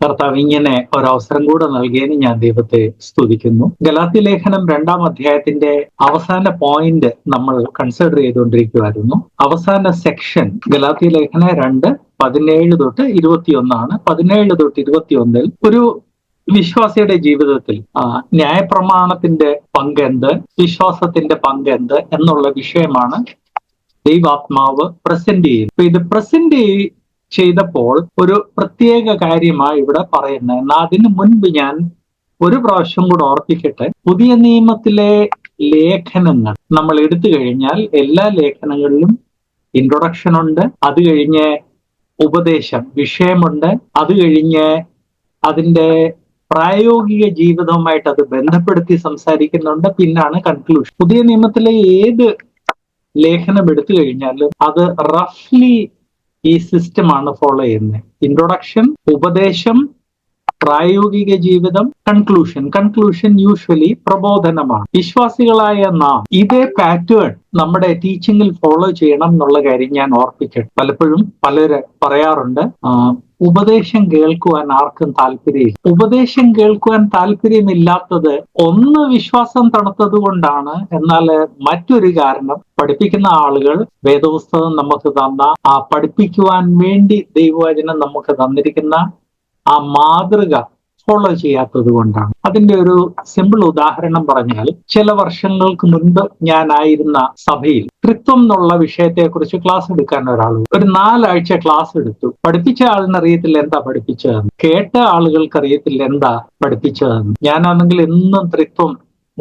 കർത്താവ് ഇങ്ങനെ ഒരവസരം കൂടെ നൽകിയതിന് ഞാൻ ദൈവത്തെ സ്തുതിക്കുന്നു. ഗലാത്തി ലേഖനം രണ്ടാം അധ്യായത്തിന്റെ അവസാന പോയിന്റ് നമ്മൾ കൺസിഡർ ചെയ്തുകൊണ്ടിരിക്കുമായിരുന്നു അവസാന സെക്ഷൻ ഗലാത്തി ലേഖന രണ്ട് പതിനേഴ് തൊട്ട് ഇരുപത്തിയൊന്നാണ്. പതിനേഴ് തൊട്ട് ഇരുപത്തിയൊന്നിൽ ഒരു വിശ്വാസിയുടെ ജീവിതത്തിൽ ന്യായപ്രമാണത്തിന്റെ പങ്കെന്ത് വിശ്വാസത്തിന്റെ പങ്കെന്ത് എന്നുള്ള വിഷയമാണ് ദൈവാത്മാവ് പ്രസന്റ് ചെയ്യുന്നത്. ഇത് പ്രസന്റ് ചെയ്തപ്പോൾ ഒരു പ്രത്യേക കാര്യമാണ് ഇവിടെ പറയുന്നത്. എന്നാൽ അതിന് മുൻപ് ഞാൻ ഒരു പ്രാവശ്യം കൂടെ ഓർപ്പിക്കട്ടെ. പുതിയ നിയമത്തിലെ ലേഖനങ്ങൾ നമ്മൾ എടുത്തു കഴിഞ്ഞാൽ എല്ലാ ലേഖനങ്ങളിലും ഇൻട്രൊഡക്ഷൻ ഉണ്ട്. അത് കഴിഞ്ഞ് ഉപദേശം വിഷയമുണ്ട്. അത് കഴിഞ്ഞ് അതിന്റെ പ്രായോഗിക ജീവിതവുമായിട്ട് അത് ബന്ധപ്പെടുത്തി സംസാരിക്കുന്നുണ്ട്. പിന്നാണ് കൺക്ലൂഷൻ പുതിയ നിയമത്തിലെ ഏത് ലേഖനം എടുത്തു കഴിഞ്ഞാലും അത് റഫ്ലി ഈ സിസ്റ്റമാണ് ഫോളോ ചെയ്യുന്നത്. ഇൻട്രൊഡക്ഷൻ ഉപദേശം പ്രായോഗിക ജീവിതം കൺക്ലൂഷൻ കൺക്ലൂഷൻ യൂഷ്വലി പ്രബോധനമാണ്. വിശ്വാസികളായ നാം ഇതേ പാറ്റേൺ നമ്മുടെ ടീച്ചിങ്ങിൽ ഫോളോ ചെയ്യണം എന്നുള്ള കാര്യം ഞാൻ ഓർപ്പിക്കട്ടെ. പലപ്പോഴും പലര് പറയാറുണ്ട് ഉപദേശം കേൾക്കുവാൻ ആർക്കും താല്പര്യമില്ല. ഉപദേശം കേൾക്കുവാൻ താല്പര്യമില്ലാത്തത് ഒന്ന് വിശ്വാസം തണുത്തത് കൊണ്ടാണ്. എന്നാൽ മറ്റൊരു കാരണം പഠിപ്പിക്കുന്ന ആളുകൾ വേദപുസ്തകം നമുക്ക് തന്ന ആ പഠിപ്പിക്കുവാൻ വേണ്ടി ദൈവവചനം നമുക്ക് തന്നിരിക്കുന്ന ആ മാതൃക ഫോളോ ചെയ്യാത്തത് കൊണ്ടാണ്. അതിന്റെ ഒരു സിമ്പിൾ ഉദാഹരണം പറഞ്ഞാൽ ചില വർഷങ്ങൾക്ക് മുൻപ് ഞാനായിരുന്ന സഭയിൽ തൃത്വം എന്നുള്ള വിഷയത്തെക്കുറിച്ച് ക്ലാസ് എടുക്കാൻ ഒരാൾ ഒരു നാലാഴ്ച ക്ലാസ് എടുത്തു. പഠിപ്പിച്ച ആളിന് അറിയത്തില്ല എന്താ പഠിപ്പിച്ചതെന്ന്. കേട്ട ആളുകൾക്ക് അറിയത്തില്ല എന്താ പഠിപ്പിച്ചതെന്ന്. ഞാനാണെങ്കിൽ എന്നും തൃത്വം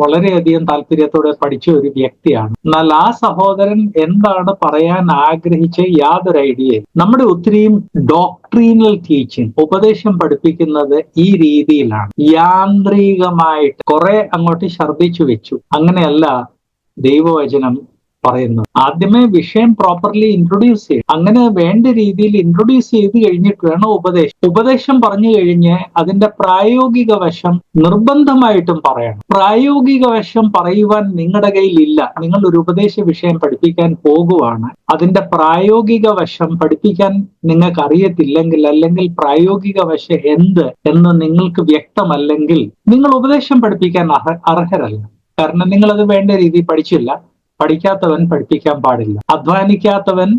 വളരെയധികം താല്പര്യത്തോടെ പഠിച്ച ഒരു വ്യക്തിയാണ്. എന്നാൽ ആ സഹോദരൻ എന്താണ് പറയാൻ ആഗ്രഹിച്ച യാതൊരു ഐഡിയ നമ്മുടെ ഒത്തിരിയും ഡോക്ട്രീനൽ ടീച്ചിങ് ഉപദേശം പഠിപ്പിക്കുന്നത് ഈ രീതിയിലാണ്. യാന്ത്രികമായിട്ട് കുറെ അങ്ങോട്ട് ഛർദ്ദിച്ചു വെച്ചു. അങ്ങനെയല്ല ദൈവവചനം പറയുന്നു. ആദ്യമേ വിഷയം പ്രോപ്പർലി ഇൻട്രൊഡ്യൂസ് ചെയ്യും അങ്ങനെ വേണ്ട രീതിയിൽ ഇൻട്രൊഡ്യൂസ് ചെയ്ത് കഴിഞ്ഞിട്ട് വേണം ഉപദേശം. ഉപദേശം പറഞ്ഞു കഴിഞ്ഞ് അതിന്റെ പ്രായോഗിക വശം നിർബന്ധമായിട്ടും പറയണം. പ്രായോഗിക വശം പറയുവാൻ നിങ്ങളുടെ കയ്യിൽ ഇല്ല നിങ്ങൾ ഒരു ഉപദേശ വിഷയം പഠിപ്പിക്കാൻ പോകുവാണ്. അതിന്റെ പ്രായോഗിക വശം പഠിപ്പിക്കാൻ നിങ്ങൾക്ക് അറിയത്തില്ലെങ്കിൽ അല്ലെങ്കിൽ പ്രായോഗിക വശം എന്ത് എന്ന് നിങ്ങൾക്ക് വ്യക്തമല്ലെങ്കിൽ നിങ്ങൾ ഉപദേശം പഠിപ്പിക്കാൻ അർഹരല്ല. കാരണം നിങ്ങൾ അത് വേണ്ട രീതിയിൽ പഠിച്ചില്ല. പഠിക്കാത്തവൻ പഠിപ്പിക്കാൻ പാടില്ല. അധ്വാനിക്കാത്തവൻ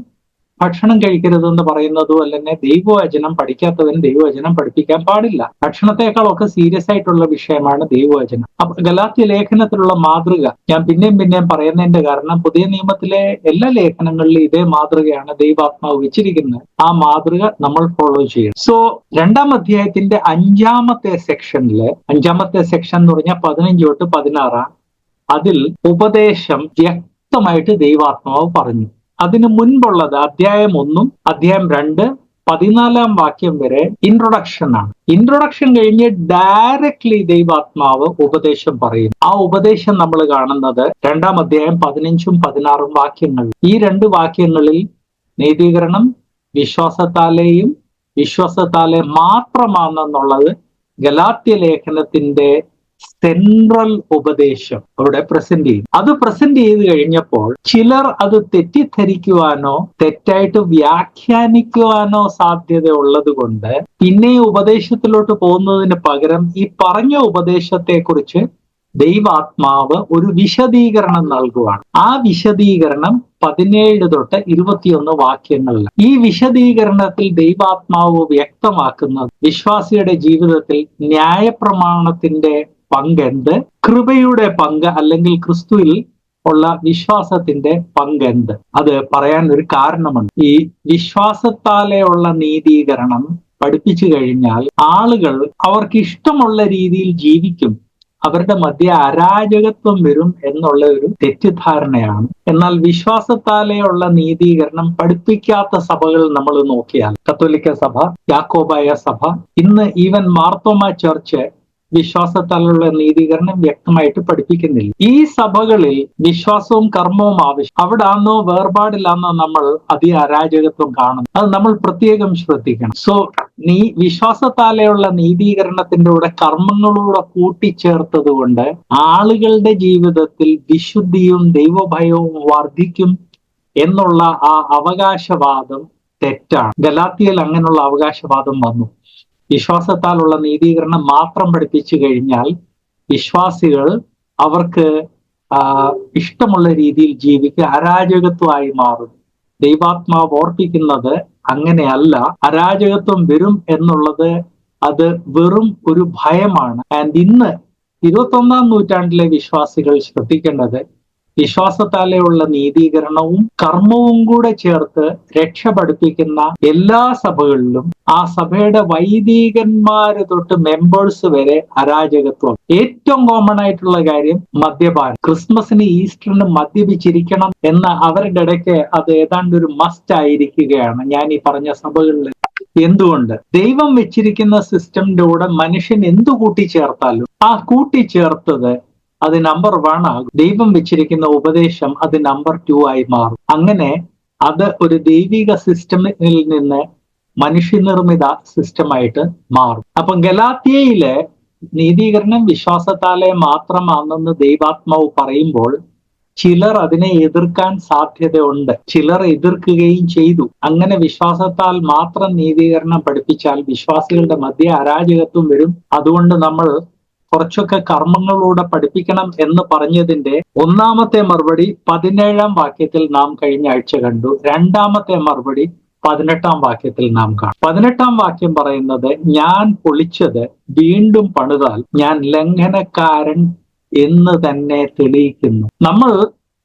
ഭക്ഷണം കഴിക്കരുതെന്ന് പറയുന്നതും അല്ലെങ്കിൽ ദൈവവചനം പഠിക്കാത്തവൻ ദൈവവചനം പഠിപ്പിക്കാൻ പാടില്ല. ഭക്ഷണത്തെക്കാളൊക്കെ സീരിയസ് ആയിട്ടുള്ള വിഷയമാണ് ദൈവവചനം. അപ്പൊ ഗലാത്യ ലേഖനത്തിലുള്ള മാതൃക ഞാൻ പിന്നെയും പിന്നെയും പറയുന്നതിന്റെ കാരണം പുതിയ നിയമത്തിലെ എല്ലാ ലേഖനങ്ങളിലും ഇതേ മാതൃകയാണ് ദൈവാത്മാവ് വെച്ചിരിക്കുന്നത്. ആ മാതൃക നമ്മൾ ഫോളോ ചെയ്യണം. സോ രണ്ടാം അധ്യായത്തിന്റെ അഞ്ചാമത്തെ സെക്ഷനിൽ അഞ്ചാമത്തെ സെക്ഷൻ എന്ന് പറഞ്ഞാൽ പതിനഞ്ച് തൊട്ട് പതിനാറാം അതിൽ ഉപദേശം വ്യക്തമായിട്ട് ദൈവാത്മാവ് പറഞ്ഞു. അതിനു മുൻപുള്ളത് അധ്യായം ഒന്നും അധ്യായം രണ്ട് പതിനാലാം വാക്യം വരെ ഇൻട്രൊഡക്ഷൻ ആണ്. ഇൻട്രൊഡക്ഷൻ കഴിഞ്ഞ് ഡയറക്ട്ലി ദൈവാത്മാവ് ഉപദേശം പറയും. ആ ഉപദേശം നമ്മൾ കാണുന്നത് രണ്ടാം അധ്യായം പതിനഞ്ചും പതിനാറും വാക്യങ്ങൾ. ഈ രണ്ട് വാക്യങ്ങളിൽ നീതീകരണം വിശ്വാസത്താലെയും വിശ്വാസത്താലെ മാത്രമാണെന്നുള്ളത് ഗലാത്യ ലേഖനത്തിന്റെ സെൻട്രൽ ഉപദേശം അവിടെ പ്രസന്റ് ചെയ്യും. അത് പ്രസന്റ് ചെയ്ത് കഴിഞ്ഞപ്പോൾ ചിലർ അത് തെറ്റിദ്ധരിക്കുവാനോ തെറ്റായിട്ട് വ്യാഖ്യാനിക്കുവാനോ സാധ്യത ഉള്ളത് കൊണ്ട് പിന്നെ ഉപദേശത്തിലോട്ട് പോകുന്നതിന് പകരം ഈ പറഞ്ഞ ഉപദേശത്തെക്കുറിച്ച് ദൈവാത്മാവ് ഒരു വിശദീകരണം നൽകുവാണ്. ആ വിശദീകരണം പതിനേഴ് തൊട്ട് ഇരുപത്തിയൊന്ന് വാക്യങ്ങളിൽ. ഈ വിശദീകരണത്തിൽ ദൈവാത്മാവ് വ്യക്തമാക്കുന്നത് വിശ്വാസിയുടെ ജീവിതത്തിൽ ന്യായപ്രമാണത്തിന്റെ പങ്കെന്ത്? കൃപയുടെ പങ്ക് അല്ലെങ്കിൽ ക്രിസ്തുവിൽ ഉള്ള വിശ്വാസത്തിന്റെ പങ്കെന്ത്? അത് പറയാൻ ഒരു കാരണമുണ്ട്. ഈ വിശ്വാസത്താലെ ഉള്ള നീതീകരണം പഠിപ്പിച്ചു കഴിഞ്ഞാൽ ആളുകൾ അവർക്ക് ഇഷ്ടമുള്ള രീതിയിൽ ജീവിക്കും. അവരുടെ മധ്യ അരാജകത്വം വരും എന്നുള്ള ഒരു തെറ്റിദ്ധാരണയാണ്. എന്നാൽ വിശ്വാസത്താലെയുള്ള നീതീകരണം പഠിപ്പിക്കാത്ത സഭകൾ നമ്മൾ നോക്കിയാൽ കത്തോലിക്ക സഭ യാക്കോബായ സഭ ഇന്ന് ഈവൻ മാർത്തോമ ചർച്ച് വിശ്വാസത്താലുള്ള നീതീകരണം വ്യക്തമായിട്ട് പഠിപ്പിക്കുന്നില്ല. ഈ സഭകളിൽ വിശ്വാസവും കർമ്മവും ആവശ്യം. അവിടെ ആണെന്നോ വേർപാടില്ലാന്നോ നമ്മൾ അതി അരാജകത്വം കാണുന്നു. അത് നമ്മൾ പ്രത്യേകം ശ്രദ്ധിക്കണം. സോ നീ വിശ്വാസത്താലെയുള്ള നീതീകരണത്തിന്റെ കൂടെ കർമ്മങ്ങളൂടെ കൂട്ടിച്ചേർത്തത് കൊണ്ട് ആളുകളുടെ ജീവിതത്തിൽ വിശുദ്ധിയും ദൈവഭയവും വർദ്ധിക്കും എന്നുള്ള ആ അവകാശവാദം തെറ്റാണ്. ഗലാത്തിയിൽ അങ്ങനെയുള്ള അവകാശവാദം വന്നു. വിശ്വാസത്താലുള്ള നീതീകരണം മാത്രം പഠിപ്പിച്ചു കഴിഞ്ഞാൽ വിശ്വാസികൾ അവർക്ക് ഇഷ്ടമുള്ള രീതിയിൽ ജീവിക്കുക അരാജകത്വമായി മാറും. ദൈവാത്മാവ് ഓർപ്പിക്കുന്നത് അങ്ങനെയല്ല. അരാജകത്വം വരും എന്നുള്ളത് അത് വെറും ഒരു ഭയമാണ്. ആൻഡ് ഇന്ന് ഇരുപത്തൊന്നാം നൂറ്റാണ്ടിലെ വിശ്വാസികൾ ശ്രദ്ധിക്കേണ്ടത് വിശ്വാസത്താലെയുള്ള നീതീകരണവും കർമ്മവും കൂടെ ചേർത്ത് രക്ഷപ്പെടുപ്പിക്കുന്ന എല്ലാ സഭകളിലും ആ സഭയുടെ വൈദികന്മാര് തൊട്ട് മെമ്പേഴ്സ് വരെ അരാജകത്വം. ഏറ്റവും കോമൺ ആയിട്ടുള്ള കാര്യം മദ്യപാനം. ക്രിസ്മസിന് ഈസ്റ്ററിന് മദ്യപിച്ചിരിക്കണം എന്ന അവരുടെ ഇടയ്ക്ക് അത് ഏതാണ്ട് ഒരു മസ്റ്റ് ആയിരിക്കുകയാണ്. ഞാൻ ഈ പറഞ്ഞ സഭകളിൽ എന്തുകൊണ്ട്? ദൈവം വെച്ചിരിക്കുന്ന സിസ്റ്റമിന്റെ കൂടെ മനുഷ്യൻ എന്തു കൂട്ടിച്ചേർത്താലും ആ കൂട്ടിച്ചേർത്തത് അത് നമ്പർ വൺ ആകും ദൈവം വെച്ചിരിക്കുന്ന ഉപദേശം അത് നമ്പർ ടു ആയി മാറും. അങ്ങനെ അത് ഒരു ദൈവിക സിസ്റ്റമിൽ നിന്ന് മനുഷ്യനിർമ്മിത സിസ്റ്റമായിട്ട് മാറും. അപ്പം ഗലാത്തിയയിലെ നീതീകരണം വിശ്വാസത്താലെ മാത്രമാണെന്ന് ദൈവാത്മാവ് പറയുമ്പോൾ ചിലർ അതിനെ എതിർക്കാൻ സാധ്യതയുണ്ട്. ചിലർ എതിർക്കുകയും ചെയ്തു. അങ്ങനെ വിശ്വാസത്താൽ മാത്രം നീതീകരണം പഠിപ്പിച്ചാൽ വിശ്വാസികളുടെ മധ്യ അരാജകത്വം വരും. അതുകൊണ്ട് നമ്മൾ കുറച്ചൊക്കെ കർമ്മങ്ങളിലൂടെ പഠിപ്പിക്കണം എന്ന് പറഞ്ഞതിന്റെ ഒന്നാമത്തെ മറുപടി പതിനേഴാം വാക്യത്തിൽ നാം കഴിഞ്ഞ ആഴ്ച കണ്ടു. രണ്ടാമത്തെ മറുപടി പതിനെട്ടാം വാക്യത്തിൽ നാം കാണും. പതിനെട്ടാം വാക്യം പറയുന്നത് ഞാൻ പൊളിച്ചത് വീണ്ടും പണിതാൽ ഞാൻ ലംഘനക്കാരൻ എന്ന് തന്നെ തെളിയിക്കുന്നു. നമ്മൾ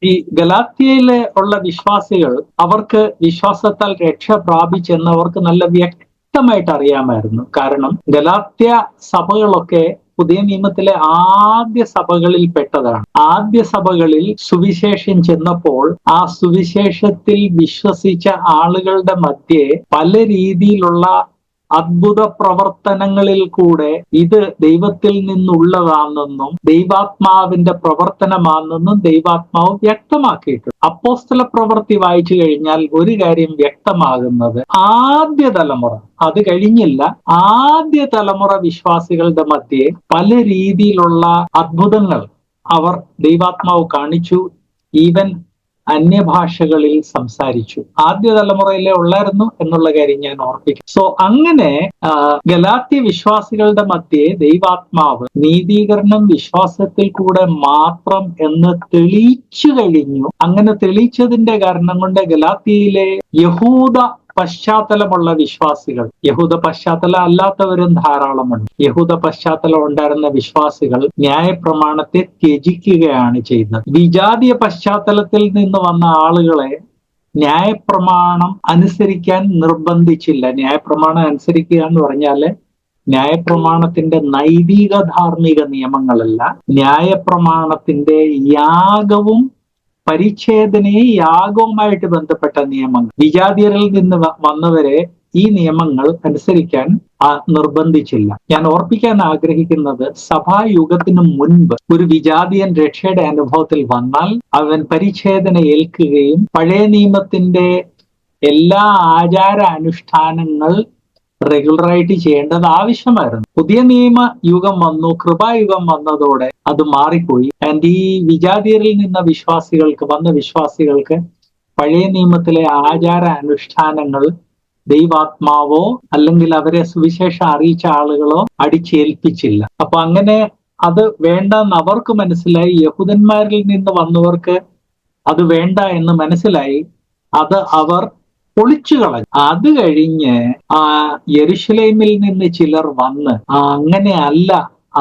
ഈ ഗലാത്തിയയിലെ ഉള്ള വിശ്വാസികൾ അവർക്ക് വിശ്വാസത്താൽ രക്ഷ പ്രാപിച്ചെന്നവർക്ക് നല്ല വ്യക്തമായിട്ട് അറിയാമായിരുന്നു. കാരണം ഗലാത്യ സഭകളൊക്കെ പുതിയ നിയമത്തിലെ ആദ്യ സഭകളിൽ പെട്ടതാണ്. ആദ്യ സഭകളിൽ സുവിശേഷം ചെന്നപ്പോൾ ആ സുവിശേഷത്തിൽ വിശ്വസിച്ച ആളുകളുടെ മധ്യേ പല രീതിയിലുള്ള അത്ഭുത പ്രവർത്തനങ്ങളിൽ കൂടെ ഇത് ദൈവത്തിൽ നിന്നുള്ളതാണെന്നും ദൈവാത്മാവിന്റെ പ്രവർത്തനമാണെന്നും ദൈവാത്മാവ് വ്യക്തമാക്കിയിട്ടുണ്ട്. അപ്പോസ്തല പ്രവൃത്തി വായിച്ചു കഴിഞ്ഞാൽ ഒരു കാര്യം വ്യക്തമാകുന്നത് ആദ്യ തലമുറ അത് കഴിഞ്ഞില്ല ആദ്യ തലമുറ വിശ്വാസികളുടെ മധ്യേ പല രീതിയിലുള്ള അത്ഭുതങ്ങൾ അവർ ദൈവാത്മാവ് കാണിച്ചു. ഈവൻ അന്യഭാഷകളിൽ സംസാരിച്ചു. ആദ്യ തലമുറയിലെ ഉള്ളായിരുന്നു എന്നുള്ള കാര്യം ഞാൻ ഓർപ്പിക്കും. സോ അങ്ങനെ ഗലാത്തി വിശ്വാസികളുടെ മധ്യേ ദൈവാത്മാവ് നീതീകരണം വിശ്വാസത്തിൽ കൂടെ മാത്രം എന്ന് തെളിയിച്ചു കഴിഞ്ഞു. അങ്ങനെ തെളിയിച്ചതിന്റെ കാരണം കൊണ്ട് ഗലാത്തിയിലെ യഹൂദ പശ്ചാത്തലമുള്ള വിശ്വാസികൾ. യഹൂദ പശ്ചാത്തലം അല്ലാത്തവരും ധാരാളമുണ്ട്. യഹൂദ പശ്ചാത്തലം ഉണ്ടായിരുന്ന വിശ്വാസികൾ ന്യായപ്രമാണത്തെ ത്യജിക്കുകയാണ് ചെയ്യുന്നത്. വിജാതീയ പശ്ചാത്തലത്തിൽ നിന്ന് വന്ന ആളുകളെ ന്യായപ്രമാണം അനുസരിക്കാൻ നിർബന്ധിച്ചില്ല. ന്യായപ്രമാണം അനുസരിക്കുക എന്ന് പറഞ്ഞാൽ ന്യായപ്രമാണത്തിന്റെ നൈതിക ധാർമ്മിക നിയമങ്ങളല്ല. ന്യായപ്രമാണത്തിന്റെ യാഗവും പരിച്ഛേദനയും യാഗവുമായിട്ട് ബന്ധപ്പെട്ട നിയമങ്ങൾ. വിജാതിയരിൽ നിന്ന് വന്നവരെ ഈ നിയമങ്ങൾ അനുസരിക്കാൻ നിർബന്ധിച്ചില്ല. ഞാൻ ഓർപ്പിക്കാൻ ആഗ്രഹിക്കുന്നത് സഭായുഗത്തിനു മുൻപ് ഒരു വിജാതിയൻ രക്ഷയുടെ അനുഭവത്തിൽ വന്നാൽ അവൻ പരിച്ഛേദന ഏൽക്കുകയും പഴയ നിയമത്തിന്റെ എല്ലാ ആചാര അനുഷ്ഠാനങ്ങൾ റെഗുലറായിട്ട് ചെയ്യേണ്ടത് ആവശ്യമായിരുന്നു. പുതിയ നിയമ യുഗം വന്നു കൃപായുഗം വന്നതോടെ അത് മാറിപ്പോയി. ആൻഡ് ഈ വിജാതിയരിൽ നിന്ന വിശ്വാസികൾക്ക് വന്ന വിശ്വാസികൾക്ക് പഴയ നിയമത്തിലെ ആചാര അനുഷ്ഠാനങ്ങൾ ദൈവാത്മാവോ അല്ലെങ്കിൽ അവരെ സുവിശേഷം അറിയിച്ച ആളുകളോ അടിച്ചേൽപ്പിച്ചില്ല. അപ്പൊ അങ്ങനെ അത് വേണ്ടെന്ന് അവർക്ക് മനസ്സിലായി. യഹൂദന്മാരിൽ നിന്ന് വന്നവർക്ക് അത് വേണ്ട എന്ന് മനസ്സിലായി. അത് അവർ പൊളിച്ചു കളഞ്ഞു. അത് കഴിഞ്ഞ് ആ യരുഷലേമിൽ നിന്ന് ചിലർ വന്ന് അങ്ങനെ അല്ല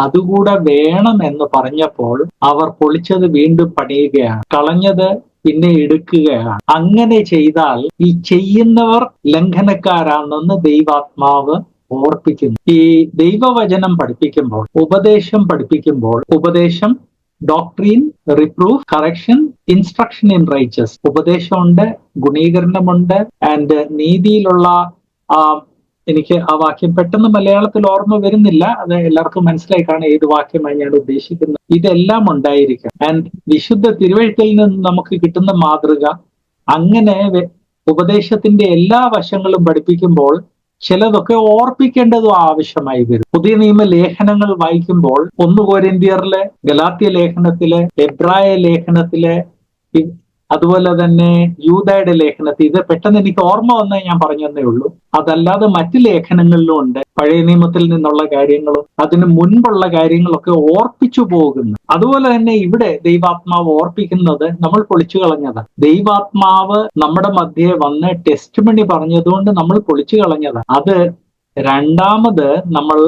അതുകൂടെ വേണം എന്ന് പറഞ്ഞപ്പോൾ അവർ പൊളിച്ചത് വീണ്ടും പണിയുകയാണ്. കളഞ്ഞത് പിന്നെ എടുക്കുകയാണ്. അങ്ങനെ ചെയ്താൽ ഈ ചെയ്യുന്നവർ ലംഘനക്കാരാണെന്ന് ദൈവാത്മാവ് ഓർപ്പിക്കുന്നു. ഈ ദൈവവചനം പഠിപ്പിക്കുമ്പോൾ ഉപദേശം പഠിപ്പിക്കുമ്പോൾ ഉപദേശം doctrine reproof correction instruction in riches ഉപദേശമുണ്ട് ഗുണീകരണമുണ്ട് ആൻഡ് നീതിയിലുള്ള എനിക്ക് ആ വാക്യം പെട്ടെന്ന് മലയാളത്തിൽ ഓർമ്മ വരുന്നില്ല. അത് എല്ലാവർക്കും മനസ്സിലായി കാണാം ഏത് വാക്യമായി ഞാൻ ഉദ്ദേശിക്കുന്നത്. ഇതെല്ലാം ഉണ്ടായിരിക്കും. ആൻഡ് വിശുദ്ധ തിരുവഴുത്തിൽ നിന്ന് നമുക്ക് കിട്ടുന്ന മാതൃക അങ്ങനെ ഉപദേശത്തിന്റെ എല്ലാ വശങ്ങളും പഠിപ്പിക്കുമ്പോൾ ചിലതൊക്കെ ഓർപ്പിക്കേണ്ടതും ആവശ്യമായി വരും. പുതിയ നിയമ ലേഖനങ്ങൾ വായിക്കുമ്പോൾ ഒന്ന് കോരിന്ത്യറിലെ ഗലാത്യ ലേഖനത്തിലെ എബ്രായ ലേഖനത്തിലെ അതുപോലെ തന്നെ യൂതയുടെ ലേഖനത്തിൽ ഇത് പെട്ടെന്ന് എനിക്ക് ഓർമ്മ വന്നേ ഞാൻ പറഞ്ഞതേ ഉള്ളൂ. അതല്ലാതെ മറ്റ് ലേഖനങ്ങളിലും ഉണ്ട്. പഴയ നിയമത്തിൽ നിന്നുള്ള കാര്യങ്ങളും അതിന് മുൻപുള്ള കാര്യങ്ങളൊക്കെ ഓർപ്പിച്ചു പോകുന്നു. അതുപോലെ തന്നെ ഇവിടെ ദൈവാത്മാവ് ഓർപ്പിക്കുന്നത് നമ്മൾ പൊളിച്ചു കളഞ്ഞതാണ് ദൈവാത്മാവ് നമ്മുടെ മധ്യേ വന്ന് ടെസ്റ്റ് മണി പറഞ്ഞതുകൊണ്ട് നമ്മൾ പൊളിച്ചു കളഞ്ഞതാണ് അത് രണ്ടാമത് നമ്മൾ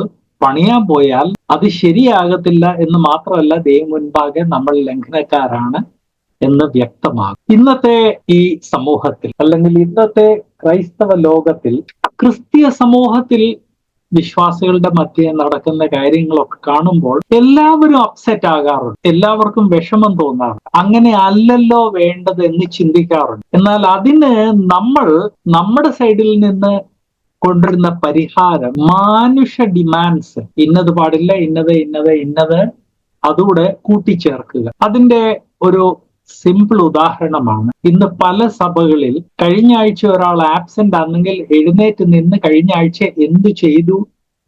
പണിയാൻ പോയാൽ അത് ശരിയാകത്തില്ല എന്ന് മാത്രമല്ല ദൈവം മുൻപാകെ നമ്മൾ ലംഘനക്കാരാണ്. എന്ന് വ്യക്തമാകും. ഇന്നത്തെ ഈ സമൂഹത്തിൽ അല്ലെങ്കിൽ ഇന്നത്തെ ക്രൈസ്തവ ലോകത്തിൽ ക്രിസ്തീയ സമൂഹത്തിൽ വിശ്വാസികളുടെ മധ്യേ നടക്കുന്ന കാര്യങ്ങളൊക്കെ കാണുമ്പോൾ എല്ലാവരും അപ്സെറ്റ് ആകാറുണ്ട്. എല്ലാവർക്കും വിഷമം തോന്നാറുണ്ട്. അങ്ങനെ അല്ലല്ലോ വേണ്ടത് എന്ന് ചിന്തിക്കാറുണ്ട്. എന്നാൽ അതിന് നമ്മൾ നമ്മുടെ സൈഡിൽ നിന്ന് കൊണ്ടുവരുന്ന പരിഹാരം മാനുഷ ഡിമാൻഡ്സ് ഇന്നത് പാടില്ല ഇന്നത് ഇന്നത് ഇന്നത്. അതുകൂടെ കൂട്ടിച്ചേർക്കുക. അതിന്റെ ഒരു സിമ്പിൾ ഉദാഹരണമാണ്. ഇന്ന് പല സഭകളിൽ കഴിഞ്ഞ ആഴ്ച ഒരാൾ ആബ്സെന്റ് ആണെങ്കിൽ എഴുന്നേറ്റ് നിന്ന് കഴിഞ്ഞ ആഴ്ച എന്തു ചെയ്തു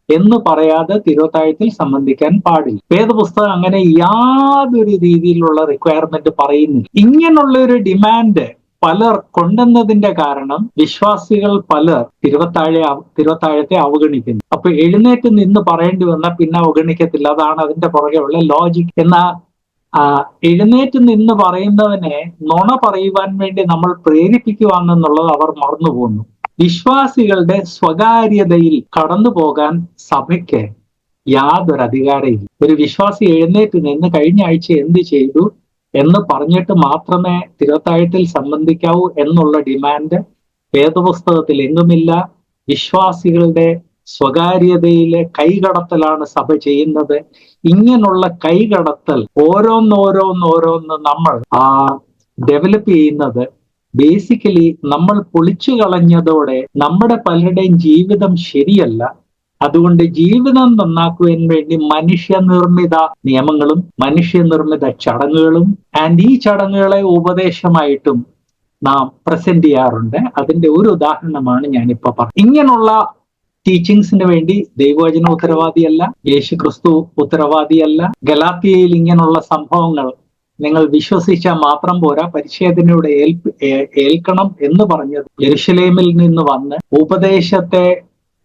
എന്ന് പറയാതെ തിരുവത്താഴത്തിൽ സംബന്ധിക്കാൻ പാടില്ല. വേദപുസ്തകം അങ്ങനെ യാതൊരു രീതിയിലുള്ള റിക്വയർമെന്റ് പറയുന്നില്ല. ഇങ്ങനെയുള്ള ഒരു ഡിമാൻഡ് പലർ കൊണ്ടെന്നതിന്റെ കാരണം വിശ്വാസികൾ പലർ തിരുവത്താഴെ തിരുവത്താഴത്തെ അവഗണിക്കുന്നു. അപ്പൊ എഴുന്നേറ്റ് നിന്ന് പറയേണ്ടി വന്നാൽ പിന്നെ അവഗണിക്കത്തില്ല. അതാണ് അതിന്റെ പുറകെയുള്ള ലോജിക് എന്ന എഴുന്നേറ്റ് നിന്ന് പറയുന്നവനെ നുണ പറയുവാൻ വേണ്ടി നമ്മൾ പ്രേരിപ്പിക്കുവാണെന്നുള്ളത് അവർ മറന്നുപോകുന്നു വിശ്വാസികളുടെ സ്വകാര്യതയിൽ കടന്നു പോകാൻ സഭയ്ക്ക് യാതൊരു അധികാരമില്ല. ഒരു വിശ്വാസി എഴുന്നേറ്റ് നിന്ന് കഴിഞ്ഞ ആഴ്ച എന്ത് ചെയ്തു എന്ന് പറഞ്ഞിട്ട് മാത്രമേ തിരുവത്താഴത്തിൽ സംബന്ധിക്കാവൂ എന്നുള്ള ഡിമാൻഡ് വേദപുസ്തകത്തിൽ എങ്ങുമില്ല. വിശ്വാസികളുടെ സ്വകാര്യതയിലെ കൈകടത്തലാണ് സഭ ചെയ്യുന്നത്. ഇങ്ങനെയുള്ള കൈകടത്തൽ ഓരോന്നോരോന്നോരോന്ന് നമ്മൾ ആ ഡെവലപ്പ് ചെയ്യുന്നത് ബേസിക്കലി നമ്മൾ പൊളിച്ചു കളഞ്ഞതോടെ നമ്മുടെ പലരുടെയും ജീവിതം ശരിയല്ല. അതുകൊണ്ട് ജീവിതം നന്നാക്കുവാൻ വേണ്ടി മനുഷ്യനിർമ്മിത നിയമങ്ങളും മനുഷ്യനിർമ്മിത ചടങ്ങുകളും ആൻഡ് ഈ ചടങ്ങുകളെ ഉപദേശമായിട്ടും നാം പ്രസന്റ് ചെയ്യാറുണ്ട്. അതിന്റെ ഒരു ഉദാഹരണമാണ് ഞാനിപ്പോ പറഞ്ഞത്. ഇങ്ങനെയുള്ള ടീച്ചിങ്സിന് വേണ്ടി ദൈവവചന ഉത്തരവാദിയല്ല യേശു ക്രിസ്തു ഉത്തരവാദിയല്ല. ഗലാത്തിയയിൽ ഇങ്ങനെയുള്ള സംഭവങ്ങൾ നിങ്ങൾ വിശ്വസിച്ചാൽ മാത്രം പോരാ പരിച്ഛേദനയുടെ ഏൽപ്പ് ഏൽക്കണം എന്ന് പറഞ്ഞത് ജെറുസലേമിൽ നിന്ന് വന്ന് ഉപദേശത്തെ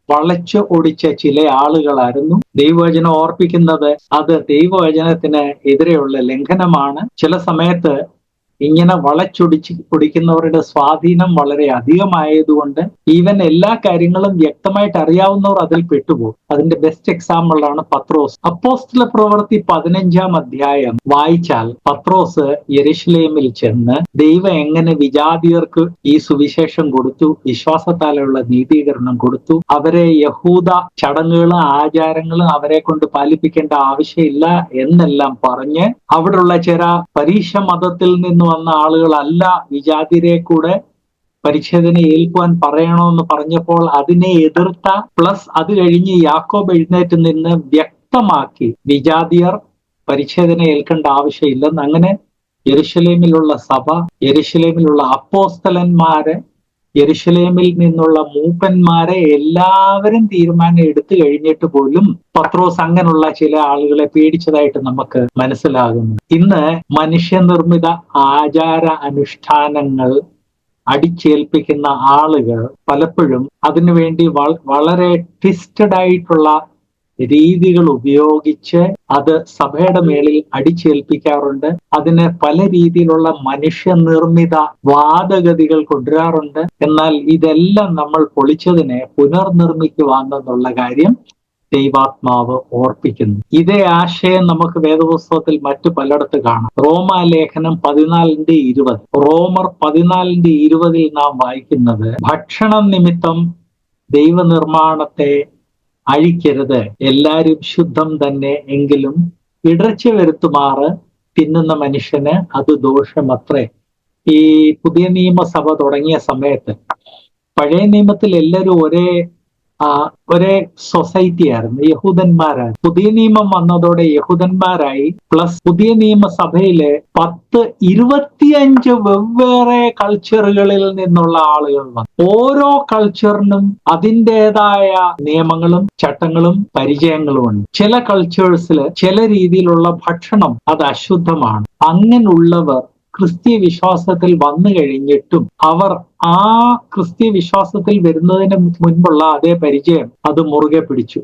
വളച്ചു ഒടിച്ച ചില ആളുകളായിരുന്നു. ദൈവവചനം ഓർപ്പിക്കുന്നത് അത് ദൈവവചനത്തിന് എതിരെയുള്ള ലംഘനമാണ്. ചില സമയത്ത് ഇങ്ങനെ വളച്ചൊടിച്ച് പൊടിക്കുന്നവരുടെ സ്വാധീനം വളരെ അധികമായതുകൊണ്ട് ഈവൻ എല്ലാ കാര്യങ്ങളും വ്യക്തമായിട്ട് അറിയാവുന്നവർ അതിൽ പെട്ടുപോകും. അതിന്റെ ബെസ്റ്റ് എക്സാമ്പിളാണ് പത്രോസ്. അപ്പോസ്തല പ്രവൃത്തി പതിനഞ്ചാം അധ്യായം വായിച്ചാൽ പത്രോസ് യെരുഷലേമിൽ ചെന്ന് ദൈവം എങ്ങനെ വിജാതിയർക്ക് ഈ സുവിശേഷം കൊടുത്തു വിശ്വാസത്താലുള്ള നീതീകരണം കൊടുത്തു അവരെ യഹൂദ ചടങ്ങുകളും ആചാരങ്ങളും അവരെ കൊണ്ട് പാലിപ്പിക്കേണ്ട ആവശ്യമില്ല എന്നെല്ലാം പറഞ്ഞ് അവിടെയുള്ള ചില പരീക്ഷ മതത്തിൽ നിന്ന് വന്ന ആളുകളല്ല വിജാതിരെ കൂടെ പരിച്ഛേദന ഏൽക്കുവാൻ പറയണമെന്ന് പറഞ്ഞപ്പോൾ അതിനെ എതിർത്ത പ്ലസ് അത് കഴിഞ്ഞ് യാക്കോബ് എഴുന്നേറ്റ് നിന്ന് വ്യക്തമാക്കി വിജാതിയർ പരിച്ഛേദന ഏൽക്കേണ്ട ആവശ്യമില്ലെന്ന്. അങ്ങനെ യെരുഷലേമിലുള്ള സഭ യെരുഷലേമിലുള്ള അപ്പോസ്തലന്മാര് യെരുഷലേമിൽ നിന്നുള്ള മൂപ്പന്മാരെ എല്ലാവരും തീരുമാനം എടുത്തു കഴിഞ്ഞിട്ട് പോലും പത്രോസ് അങ്ങനെയുള്ള ചില ആളുകളെ പേടിച്ചതായിട്ട് നമുക്ക് മനസ്സിലാകുന്നു. ഇന്ന് മനുഷ്യനിർമ്മിത ആചാര അനുഷ്ഠാനങ്ങൾ അടിച്ചേൽപ്പിക്കുന്ന ആളുകൾ പലപ്പോഴും അതിനുവേണ്ടി വളരെ ട്വിസ്റ്റഡ് ആയിട്ടുള്ള രീതികൾ ഉപയോഗിച്ച് അത് സഭയുടെ മേളിൽ അടിച്ചേൽപ്പിക്കാറുണ്ട്. അതിന് പല രീതിയിലുള്ള മനുഷ്യ നിർമ്മിത വാദഗതികൾ കൊണ്ടുവരാറുണ്ട്. എന്നാൽ ഇതെല്ലാം നമ്മൾ പൊളിച്ചതിനെ പുനർനിർമ്മിക്കുവാന്നുള്ള കാര്യം ദൈവാത്മാവ് ഓർപ്പിക്കുന്നു. ഇതേ ആശയം നമുക്ക് വേദപുസ്തകത്തിൽ മറ്റു പലയിടത്ത് കാണാം. റോമാലേഖനം പതിനാലിന്റെ ഇരുപത്. റോമർ പതിനാലിന്റെ ഇരുപതിൽ നാം വായിക്കുന്നത് ഭക്ഷണം നിമിത്തം ദൈവനിർമ്മാണത്തെ അഴിക്കരുത്. എല്ലാരും ശുദ്ധം തന്നെ എങ്കിലും ഇടർച്ച വരുത്തുമാറ് തിന്നുന്ന മനുഷ്യന് അത് ദോഷമത്രേ. ഈ പുതിയ നിയമസഭ തുടങ്ങിയ സമയത്ത് പഴയ നിയമത്തിൽ എല്ലാവരും ഒരേ ഒരേ സൊസൈറ്റി ആയിരുന്നു. യഹൂദന്മാരായി പുതിയ നിയമം വന്നതോടെ യഹൂദന്മാരായി. പ്ലസ് പുതിയ നിയമസഭയിലെ പത്ത് ഇരുപത്തിയഞ്ച് വെവ്വേറെ കൾച്ചറുകളിൽ നിന്നുള്ള ആളുകൾ വന്നു. ഓരോ കൾച്ചറിനും അതിന്റെതായ നിയമങ്ങളും ചട്ടങ്ങളും പരിചയങ്ങളും ഉണ്ട്. ചില കൾച്ചേഴ്സിൽ ചില രീതിയിലുള്ള ഭക്ഷണം അത് അശുദ്ധമാണ്. അങ്ങനെയുള്ളവർ ക്രിസ്തീയ വിശ്വാസത്തിൽ വന്നു കഴിഞ്ഞിട്ടും അവർ ആ ക്രിസ്ത്യ വിശ്വാസത്തിൽ വരുന്നതിന് മുൻപുള്ള അതേ പരിചയം അത് മുറുകെ പിടിച്ചു.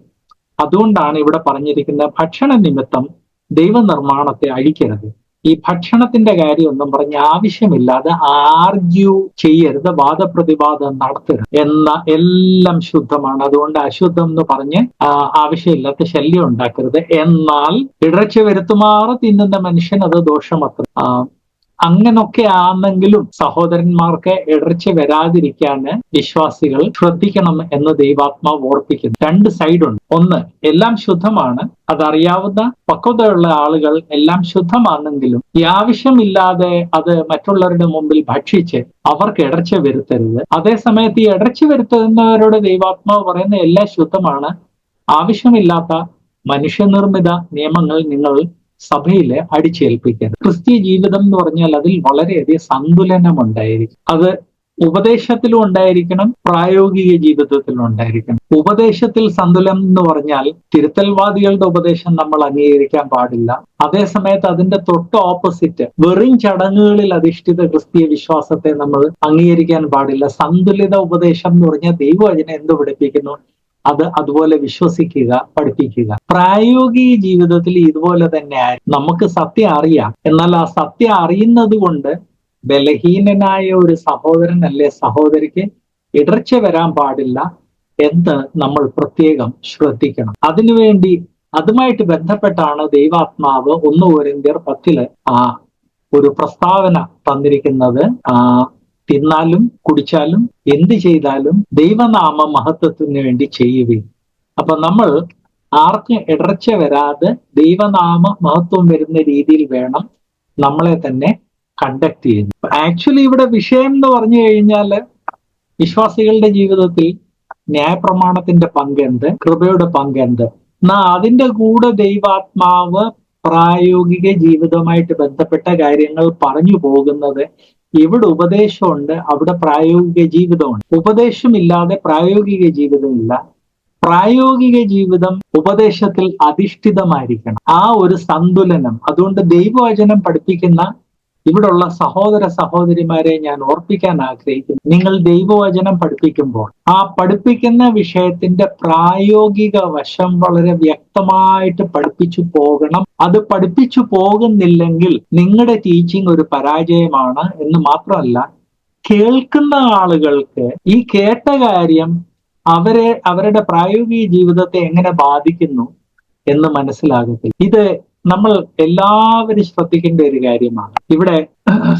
അതുകൊണ്ടാണ് ഇവിടെ പറഞ്ഞിരിക്കുന്ന ഭക്ഷണ നിമിത്തം ദൈവനിർമ്മാണത്തെ അഴിക്കരുത്. ഈ ഭക്ഷണത്തിന്റെ കാര്യമൊന്നും പറഞ്ഞ് ആവശ്യമില്ലാതെ ആർഗ്യൂ ചെയ്യരുത് വാദപ്രതിവാദം നടത്തരുത് എന്ന എല്ലാം ശുദ്ധമാണ്. അതുകൊണ്ട് അശുദ്ധം എന്ന് പറഞ്ഞ് ആവശ്യമില്ലാത്ത ശല്യം ഉണ്ടാക്കരുത്. എന്നാൽ ഇടർച്ച വരുത്തുമാറ് തിന്നുന്ന മനുഷ്യൻ അത് ദോഷമത്ര. അങ്ങനൊക്കെ ആണെങ്കിലും സഹോദരന്മാർക്ക് ഇടർച്ച വരാതിരിക്കാൻ വിശ്വാസികൾ ശ്രദ്ധിക്കണം എന്ന് ദൈവാത്മാവ് ഓർപ്പിക്കുന്നു. രണ്ട് സൈഡുണ്ട് ഒന്ന് എല്ലാം ശുദ്ധമാണ്. അതറിയാവുന്ന പക്വതയുള്ള ആളുകൾ എല്ലാം ശുദ്ധമാണെങ്കിലും ഈ ആവശ്യമില്ലാതെ അത് മറ്റുള്ളവരുടെ മുമ്പിൽ ഭക്ഷിച്ച് അവർക്ക് ഇടർച്ച വരുത്തരുത്. അതേസമയത്ത് ഈ ഇടർച്ച വരുത്തുന്നവരോട് ദൈവാത്മാവ് പറയുന്ന എല്ലാം ശുദ്ധമാണ്. ആവശ്യമില്ലാത്ത മനുഷ്യനിർമ്മിത നിയമങ്ങൾ നിങ്ങൾ സഭയിൽ അടിച്ചേൽപ്പിക്കരുത്. ക്രിസ്തീയ ജീവിതം എന്ന് പറഞ്ഞാൽ അതിൽ വളരെയധികം സന്തുലനം ഉണ്ടായിരിക്കും അത് ഉപദേശത്തിലും ഉണ്ടായിരിക്കണം പ്രായോഗിക ജീവിതത്തിലും ഉണ്ടായിരിക്കണം. ഉപദേശത്തിൽ സന്തുലം എന്ന് പറഞ്ഞാൽ തിരുത്തൽവാദികളുടെ ഉപദേശം നമ്മൾ അംഗീകരിക്കാൻ പാടില്ല. അതേസമയത്ത് അതിന്റെ തൊട്ട് ഓപ്പോസിറ്റ് വെറും ചടങ്ങുകളിൽ അധിഷ്ഠിത ക്രിസ്തീയ വിശ്വാസത്തെ നമ്മൾ അംഗീകരിക്കാൻ പാടില്ല. സന്തുലിത ഉപദേശം എന്ന് പറഞ്ഞാൽ ദൈവം അതിനെ എന്ത് പഠിപ്പിക്കുന്നു? അത് അതുപോലെ വിശ്വസിക്കുക പഠിപ്പിക്കുക. പ്രായോഗിക ജീവിതത്തിൽ ഇതുപോലെ തന്നെ നമുക്ക് സത്യം അറിയാം. എന്നാൽ ആ സത്യം അറിയുന്നത് കൊണ്ട് ബലഹീനനായ ഒരു സഹോദരൻ അല്ലെ സഹോദരിക്ക് ഇടർച്ച വരാൻ പാടില്ല എന്ന് നമ്മൾ പ്രത്യേകം ശ്രദ്ധിക്കണം. അതിനുവേണ്ടി അതുമായിട്ട് ബന്ധപ്പെട്ടാണ് ദൈവാത്മാവ് ഒന്ന് ഓരിന്ത്യർ പത്തിൽ ആ ഒരു പ്രസ്താവന തന്നിരിക്കുന്നത്. ആ തിന്നാലും കുടിച്ചാലും എന്ത് ചെയ്താലും ദൈവനാമ മഹത്വത്തിന് വേണ്ടി ചെയ്യുകയും അപ്പൊ നമ്മൾ ആർക്കും ഇടർച്ച വരാതെ ദൈവനാമ മഹത്വം വരുന്ന രീതിയിൽ വേണം നമ്മളെ തന്നെ കണ്ടക്ട് ചെയ്യുന്നത്. ആക്ച്വലി ഇവിടെ വിഷയം എന്ന് പറഞ്ഞു കഴിഞ്ഞാൽ വിശ്വാസികളുടെ ജീവിതത്തിൽ ന്യായപ്രമാണത്തിന്റെ പങ്കെന്ത്? കൃപയുടെ പങ്കെന്ത്? എന്നാ അതിന്റെ കൂടെ ദൈവാത്മാവ് പ്രായോഗിക ജീവിതമായിട്ട് ബന്ധപ്പെട്ട കാര്യങ്ങൾ പറഞ്ഞു പോകുന്നത് ഇവിടെ ഉപദേശമുണ്ട് അവിടെ പ്രായോഗിക ജീവിതമുണ്ട്. ഉപദേശമില്ലാതെ പ്രായോഗിക ജീവിതമില്ല. പ്രായോഗിക ജീവിതം ഉപദേശത്തിൽ അധിഷ്ഠിതമായിരിക്കണം. ആ ഒരു സന്തുലനം. അതുകൊണ്ട് ദൈവവചനം പഠിപ്പിക്കുന്ന ഇവിടുള്ള സഹോദര സഹോദരിമാരെ ഞാൻ ഓർപ്പിക്കാൻ ആഗ്രഹിക്കുന്നു. നിങ്ങൾ ദൈവവചനം പഠിപ്പിക്കുമ്പോൾ ആ പഠിപ്പിക്കുന്ന വിഷയത്തിന്റെ പ്രായോഗിക വശം വളരെ വ്യക്തമായിട്ട് പഠിപ്പിച്ചു പോകണം. അത് പഠിപ്പിച്ചു പോകുന്നില്ലെങ്കിൽ നിങ്ങളുടെ ടീച്ചിങ് ഒരു പരാജയമാണ് എന്ന് മാത്രമല്ല കേൾക്കുന്ന ആളുകൾക്ക് ഈ കേട്ട കാര്യം അവരെ അവരുടെ പ്രായോഗിക ജീവിതത്തെ എങ്ങനെ ബാധിക്കുന്നു എന്ന് മനസ്സിലാകത്തില്ല. ഇത് നമ്മൾ എല്ലാവരും ശ്രദ്ധിക്കേണ്ട ഒരു കാര്യമാണ്. ഇവിടെ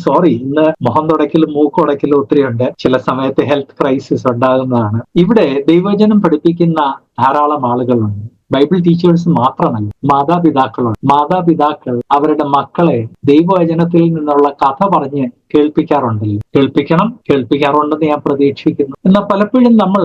സോറി ഇന്ന് മുഖം തുടക്കലും ഒത്തിരി ഒത്തിരിയുണ്ട് ചില സമയത്ത് ഹെൽത്ത് ക്രൈസിസ് ഉണ്ടാകുന്നതാണ്. ഇവിടെ ദൈവജനം പഠിപ്പിക്കുന്ന ധാരാളം ആളുകളുണ്ട്. ബൈബിൾ ടീച്ചേഴ്സ് മാത്രമല്ല മാതാപിതാക്കളുണ്ട്. മാതാപിതാക്കൾ അവരുടെ മക്കളെ ദൈവവചനത്തിൽ നിന്നുള്ള കഥ പറഞ്ഞ് കേൾപ്പിക്കാറുണ്ടല്ലോ. കേൾപ്പിക്കണം കേൾപ്പിക്കാറുണ്ടെന്ന് ഞാൻ പ്രതീക്ഷിക്കുന്നു. എന്നാൽ പലപ്പോഴും നമ്മൾ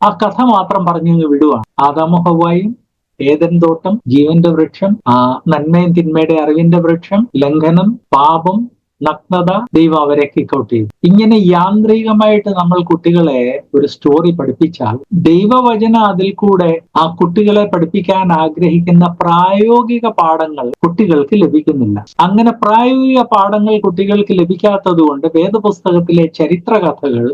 ആ കഥ മാത്രം പറഞ്ഞു വിടുവാണ്. ആദാമുഹവായും ഏതൻ തോട്ടം ജീവന്റെ വൃക്ഷം ആ നന്മയും തിന്മയുടെ അറിവിന്റെ വൃക്ഷം ലംഘനം പാപം നഗ്നത ദൈവം അവരെ കിക്കൗട്ട് ചെയ്തു. ഇങ്ങനെ യാന്ത്രികമായിട്ട് നമ്മൾ കുട്ടികളെ ഒരു സ്റ്റോറി പഠിപ്പിച്ചാൽ ദൈവവചന അതിൽ കൂടെ ആ കുട്ടികളെ പഠിപ്പിക്കാൻ ആഗ്രഹിക്കുന്ന പ്രായോഗിക പാഠങ്ങൾ കുട്ടികൾക്ക് ലഭിക്കുന്നില്ല. അങ്ങനെ പ്രായോഗിക പാഠങ്ങൾ കുട്ടികൾക്ക് ലഭിക്കാത്തത് കൊണ്ട് വേദപുസ്തകത്തിലെ ചരിത്ര കഥകൾ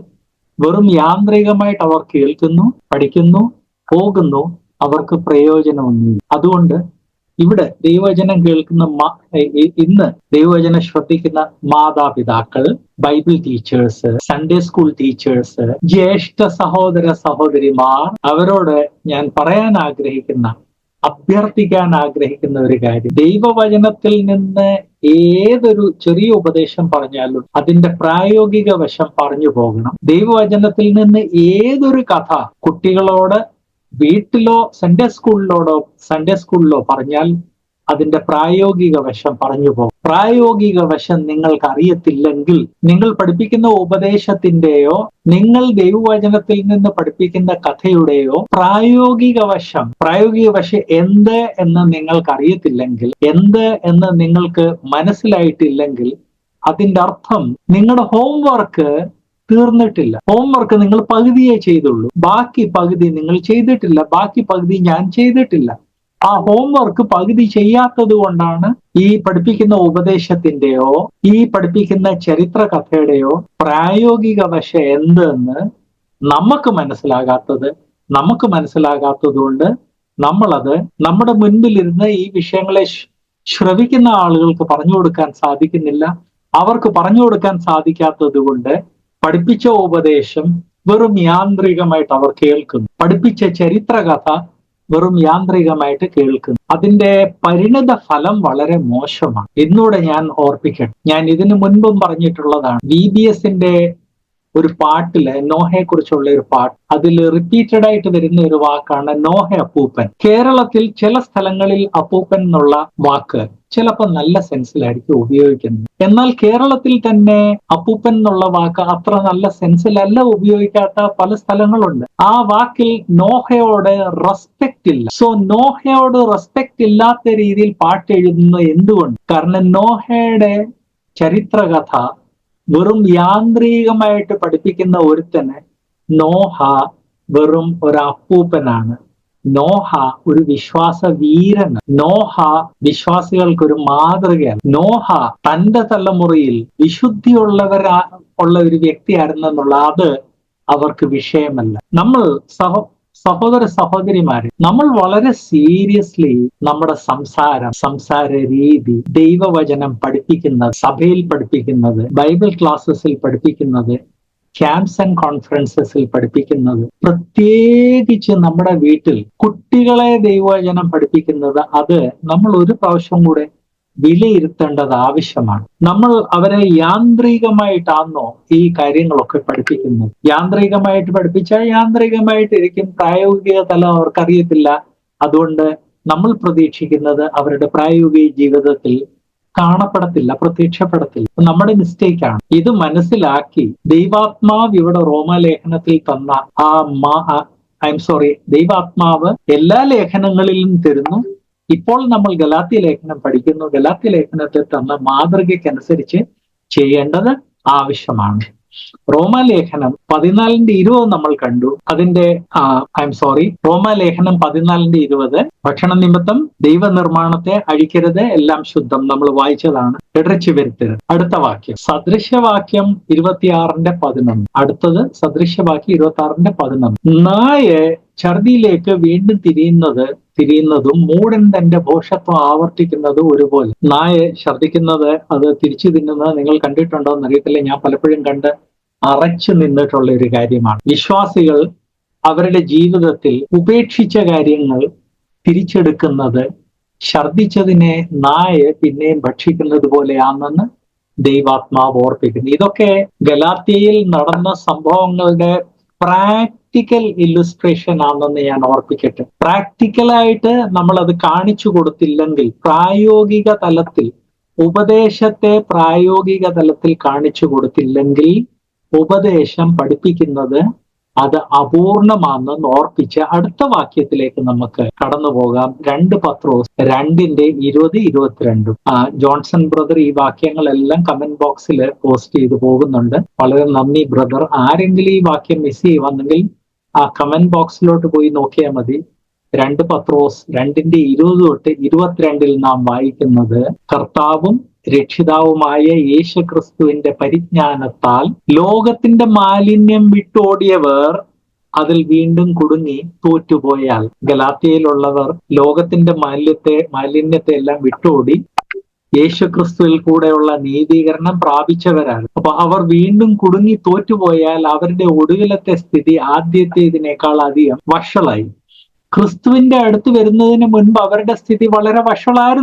വെറും യാന്ത്രികമായിട്ട് അവർ കേൾക്കുന്നു പഠിക്കുന്നു പോകുന്നു അവർക്ക് പ്രയോജനമൊന്നുമില്ല. അതുകൊണ്ട് ഇവിടെ ദൈവവചനം കേൾക്കുന്ന ഇന്ന് ദൈവവചനം ശ്രദ്ധിക്കുന്ന മാതാപിതാക്കൾ Bible teachers Sunday school teachers ജ്യേഷ്ഠ സഹോദര സഹോദരിമാർ അവരോട് ഞാൻ പറയാൻ ആഗ്രഹിക്കുന്ന അഭ്യർത്ഥിക്കാൻ ആഗ്രഹിക്കുന്ന ഒരു കാര്യം. ദൈവവചനത്തിൽ നിന്ന് ഏതൊരു ചെറിയ ഉപദേശം പറഞ്ഞാലും അതിന്റെ പ്രായോഗിക വശം പറഞ്ഞു പോകണം. ദൈവവചനത്തിൽ നിന്ന് ഏതൊരു കഥ കുട്ടികളോട് വീട്ടിലോ സൺഡേ സ്കൂളിലോടോ സൺഡേ സ്കൂളിലോ പറഞ്ഞാൽ അതിന്റെ പ്രായോഗിക വശം പറഞ്ഞു പോകും. പ്രായോഗിക വശം നിങ്ങൾക്ക് അറിയത്തില്ലെങ്കിൽ നിങ്ങൾ പഠിപ്പിക്കുന്ന ഉപദേശത്തിന്റെയോ നിങ്ങൾ ദൈവവചനത്തിൽ നിന്ന് പഠിപ്പിക്കുന്ന കഥയുടെയോ പ്രായോഗിക വശം പ്രായോഗിക വശം എന്ത് എന്ന് നിങ്ങൾക്ക് അറിയത്തില്ലെങ്കിൽ എന്ത് എന്ന് നിങ്ങൾക്ക് മനസ്സിലായിട്ടില്ലെങ്കിൽ അതിന്റെ അർത്ഥം നിങ്ങളുടെ ഹോംവർക്ക് തീർന്നിട്ടില്ല. ഹോംവർക്ക് നിങ്ങൾ പകുതിയേ ചെയ്തുള്ളൂ. ബാക്കി പകുതി നിങ്ങൾ ചെയ്തിട്ടില്ല. ബാക്കി പകുതി ഞാൻ ചെയ്തിട്ടില്ല. ആ ഹോംവർക്ക് പകുതി ചെയ്യാത്തത് കൊണ്ടാണ് ഈ പഠിപ്പിക്കുന്ന ഉപദേശത്തിന്റെയോ ഈ പഠിപ്പിക്കുന്ന ചരിത്ര കഥയുടെയോ പ്രായോഗിക വശ എന്തെന്ന് നമുക്ക് മനസ്സിലാകാത്തത് നമുക്ക് മനസ്സിലാകാത്തത് കൊണ്ട് നമ്മളത് നമ്മുടെ മുൻപിലിരുന്ന് ഈ വിഷയങ്ങളെ ശ്രവിക്കുന്ന ആളുകൾക്ക് പറഞ്ഞു കൊടുക്കാൻ സാധിക്കുന്നില്ല. അവർക്ക് പറഞ്ഞു കൊടുക്കാൻ സാധിക്കാത്തത് കൊണ്ട് പഠിപ്പിച്ച ഉപദേശം വെറും യാന്ത്രികമായിട്ട് അവർ കേൾക്കുന്നു. പഠിപ്പിച്ച ചരിത്രകഥ വെറും യാന്ത്രികമായിട്ട് കേൾക്കുന്നു. അതിന്റെ പരിണത ഫലം വളരെ മോശമാണ്. എന്നൂടെ ഞാൻ ഓർപ്പിക്കണം ഞാൻ ഇതിനു മുൻപും പറഞ്ഞിട്ടുള്ളതാണ്. വി ബി എസിന്റെ ഒരു പാട്ടിൽ നോഹയെ കുറിച്ചുള്ള ഒരു പാട്ട് അതിൽ റിപ്പീറ്റഡ് ആയിട്ട് വരുന്ന ഒരു വാക്കാണ് നോഹ അപ്പൂപ്പൻ കേരളത്തിൽ ചില സ്ഥലങ്ങളിൽ അപ്പൂപ്പൻ എന്നുള്ള വാക്ക് ചിലപ്പോൾ നല്ല സെൻസിലായിരിക്കും ഉപയോഗിക്കുന്നത്. എന്നാൽ കേരളത്തിൽ തന്നെ അപ്പൂപ്പൻ എന്നുള്ള വാക്ക് അത്ര നല്ല സെൻസിലല്ല ഉപയോഗിക്കാത്ത പല സ്ഥലങ്ങളുണ്ട്. ആ വാക്കിൽ നോഹയോട് റെസ്പെക്ട് ഇല്ല. സോ നോഹയോട് റെസ്പെക്ട് ഇല്ലാത്ത രീതിയിൽ പാട്ട് എഴുതുന്നത് എന്തുകൊണ്ട്? കാരണം നോഹയുടെ ചരിത്രകഥ വെറും യാന്ത്രികമായിട്ട് പഠിപ്പിക്കുന്ന ഒരുത്തന് നോഹ വെറും ഒരു അപ്പൂപ്പനാണ്. നോഹ ഒരു വിശ്വാസ വീരന് നോഹ വിശ്വാസികൾക്ക് ഒരു മാതൃകയാണ്. നോഹ തന്റെ തലമുറയിൽ വിശുദ്ധിയുള്ളവരാ ഉള്ള ഒരു വ്യക്തിയായിരുന്നെന്നുള്ള അത് അവർക്ക് വിഷയമല്ല. നമ്മൾ സഹ സഹോദര സഹോദരിമാരെ നമ്മൾ വളരെ സീരിയസ്ലി നമ്മുടെ സംസാരം സംസാര രീതി ദൈവവചനം പഠിപ്പിക്കുന്നത് സഭയിൽ പഠിപ്പിക്കുന്നത് ബൈബിൾ ക്ലാസ്സസിൽ പഠിപ്പിക്കുന്നത് ക്യാമ്പ്സ് ആൻഡ് കോൺഫറൻസസിൽ പഠിപ്പിക്കുന്നത്. പ്രത്യേകിച്ച് നമ്മുടെ വീട്ടിൽ കുട്ടികളെ ദൈവവചനം പഠിപ്പിക്കുന്നത് അത് നമ്മൾ ഒരു പ്രാവശ്യം കൂടെ വിലയിരുത്തേണ്ടത് ആവശ്യമാണ്. നമ്മൾ അവരെ യാന്ത്രികമായിട്ടാണോ ഈ കാര്യങ്ങളൊക്കെ പഠിപ്പിക്കുന്നത്. യാന്ത്രികമായിട്ട് പഠിപ്പിച്ചാൽ യാന്ത്രികമായിട്ടിരിക്കും. പ്രായോഗിക തലം അവർക്കറിയത്തില്ല. അതുകൊണ്ട് നമ്മൾ പ്രതീക്ഷിക്കുന്നത് അവരുടെ പ്രായോഗിക ജീവിതത്തിൽ കാണപ്പെടത്തില്ല പ്രത്യക്ഷപ്പെടത്തില്ല. നമ്മുടെ മിസ്റ്റേക്ക് ആണ് ഇത് മനസ്സിലാക്കി ദൈവാത്മാവ് ഇവിടെ റോമലേഖനത്തിൽ തന്ന ആ മാ ഐ എം സോറി ദൈവാത്മാവ് എല്ലാ ലേഖനങ്ങളിലും തരുന്നു. ഇപ്പോൾ നമ്മൾ ഗലാത്തി ലേഖനം പഠിക്കുന്നു. ഗലാത്തി ലേഖനത്തിൽ തന്ന മാതൃകയ്ക്കനുസരിച്ച് ചെയ്യേണ്ടത് ആവശ്യമാണ്. റോമാലേഖനം പതിനാലിന്റെ ഇരുപത് നമ്മൾ കണ്ടു. അതിന്റെ ഐ എം സോറി റോമാലേഖനം പതിനാലിന്റെ ഇരുപത്. ഭക്ഷണ നിമിത്തം ദൈവനിർമ്മാണത്തെ അഴിക്കരുത് എല്ലാം ശുദ്ധം നമ്മൾ വായിച്ചതാണ്. ഇടച്ചു വരുത്തരുത് അടുത്ത വാക്യം. സദൃശവാക്യം ഇരുപത്തിയാറിന്റെ പതിനൊന്ന്. അടുത്തത് സദൃശവാക്യം ഇരുപത്തി ആറിന്റെ പതിനൊന്ന്. നായ ഛർദിയിലേക്ക് വീണ്ടും തിരിയുന്നത് തിരിയുന്നതും മൂടൻ തന്റെ ഭോഷത്വം ആവർത്തിക്കുന്നതും ഒരുപോലെ. നായ ഛർദിക്കുന്നത് അത് തിരിച്ചു തിന്നുന്നത് നിങ്ങൾ കണ്ടിട്ടുണ്ടോ എന്ന് അറിയത്തില്ല ഞാൻ പലപ്പോഴും കണ്ട് അറച്ചു നിന്നിട്ടുള്ള ഒരു കാര്യമാണ്. വിശ്വാസികൾ അവരുടെ ജീവിതത്തിൽ ഉപേക്ഷിച്ച കാര്യങ്ങൾ തിരിച്ചെടുക്കുന്നത് ഛർദിച്ചതിനെ നായ പിന്നെയും ഭക്ഷിക്കുന്നത് പോലെയാണെന്ന് ദൈവാത്മാവ് ഓർപ്പിക്കുന്നു. ഇതൊക്കെ ഗലാത്തിയയിൽ നടന്ന സംഭവങ്ങളുടെ പ്രാക്ടിക്കൽ ഇല്ലുസ്ട്രേഷൻ ആണെന്ന് ഞാൻ ഓർപ്പിക്കട്ടെ. പ്രാക്ടിക്കലായിട്ട് നമ്മൾ അത് കാണിച്ചു കൊടുത്തില്ലെങ്കിൽ പ്രായോഗിക തലത്തിൽ ഉപദേശത്തെ പ്രായോഗിക തലത്തിൽ കാണിച്ചു കൊടുത്തില്ലെങ്കിൽ ഉപദേശം പഠിപ്പിക്കുന്നത് അത് അപൂർണമാണെന്ന് ഓർപ്പിച്ച് അടുത്ത വാക്യത്തിലേക്ക് നമുക്ക് കടന്നു പോകാം. രണ്ട് പത്രോസ് രണ്ടിന്റെ ഇരുപത് ഇരുപത്തിരണ്ടും. ജോൺസൺ ബ്രദർ ഈ വാക്യങ്ങളെല്ലാം കമന്റ് ബോക്സിൽ പോസ്റ്റ് ചെയ്തു പോകുന്നുണ്ട്. വളരെ നന്ദി ബ്രദർ. ആരെങ്കിലും ഈ വാക്യം മിസ് ചെയ്യുവാണെങ്കിൽ ആ കമന്റ് ബോക്സിലോട്ട് പോയി നോക്കിയാൽ മതി. രണ്ട് പത്രോസ് രണ്ടിന്റെ ഇരുപത് തൊട്ട് ഇരുപത്തിരണ്ടിൽ നാം വായിക്കുന്നത് കർത്താവും രക്ഷിതാവുമായ യേശു ക്രിസ്തുവിന്റെ പരിജ്ഞാനത്താൽ ലോകത്തിന്റെ മാലിന്യം വിട്ടോടിയവർ അതിൽ വീണ്ടും കുടുങ്ങി തോറ്റുപോയാൽ. ഗലാത്തിയയിലുള്ളവർ ലോകത്തിന്റെ മാലിന്യത്തെ മാലിന്യത്തെ എല്ലാം വിട്ടോടി യേശുക്രിസ്തുവിൽ കൂടെയുള്ള നീതീകരണം പ്രാപിച്ചവരാണ്. അപ്പൊ അവർ വീണ്ടും കുടുങ്ങി തോറ്റുപോയാൽ അവരുടെ ഒടുവിലത്തെ സ്ഥിതി ആദ്യത്തേതിനേക്കാൾ അധികം വഷളായി. ക്രിസ്തുവിന്റെ അടുത്ത് വരുന്നതിന് മുൻപ് അവരുടെ സ്ഥിതി വളരെ വഷളായിരുന്നു.